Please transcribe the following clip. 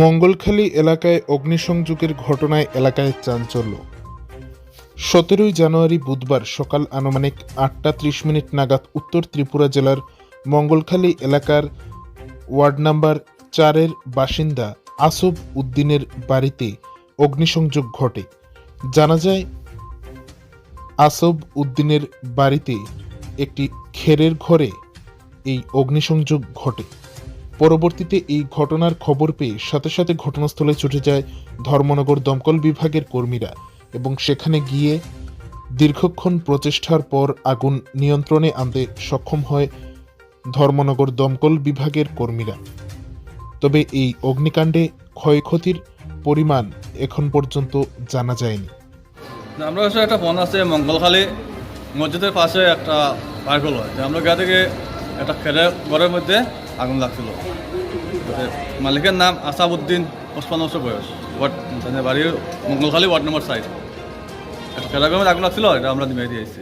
মঙ্গলখালী এলাকায় অগ্নিসংযোগের ঘটনায় এলাকায় চাঞ্চল্য। সতেরোই জানুয়ারি বুধবার সকাল আনুমানিক আটটা ত্রিশ মিনিট নাগাদ উত্তর ত্রিপুরা জেলার মঙ্গলখালী এলাকার ওয়ার্ড নাম্বার চারের বাসিন্দা আসব উদ্দিনের বাড়িতে অগ্নিসংযোগ ঘটে। জানা যায় আসব উদ্দিনের বাড়িতে একটি খেরের ঘরে এই অগ্নিসংযোগ ঘটে। পরবর্তীতে এই ঘটনার খবর পেয়ে সাথে সাথে ঘটনাস্থলে ছুটে যায় ধর্মনগর দমকল বিভাগের কর্মীরা এবং সেখানে গিয়ে দীর্ঘক্ষণ প্রচেষ্টার পর আগুন নিয়ন্ত্রণে আনতে সক্ষম হয় ধর্মনগর দমকল বিভাগের কর্মীরা। তবে এই অগ্নিকাণ্ডে ক্ষয়ক্ষতির পরিমাণ এখন পর্যন্ত জানা যায়নি। আমরা কাছে একটা ফোন আছে মঙ্গলখালী মসজিদের পাশে একটা পার্কল হয় আমরা গা থেকে একটা খেলে ঘরের মধ্যে আগুন লাগছিল। মালিকের নাম আসাবুদ্দিন পঁচপান্ন বছর বয়স ওয়ার্ড মানে বাড়ির মঙ্গলখালী ওয়ার্ড নম্বর সাইড একটা খেলার ঘরের আগুন লাগছিল এটা আমরা নিয়ে দিয়েছি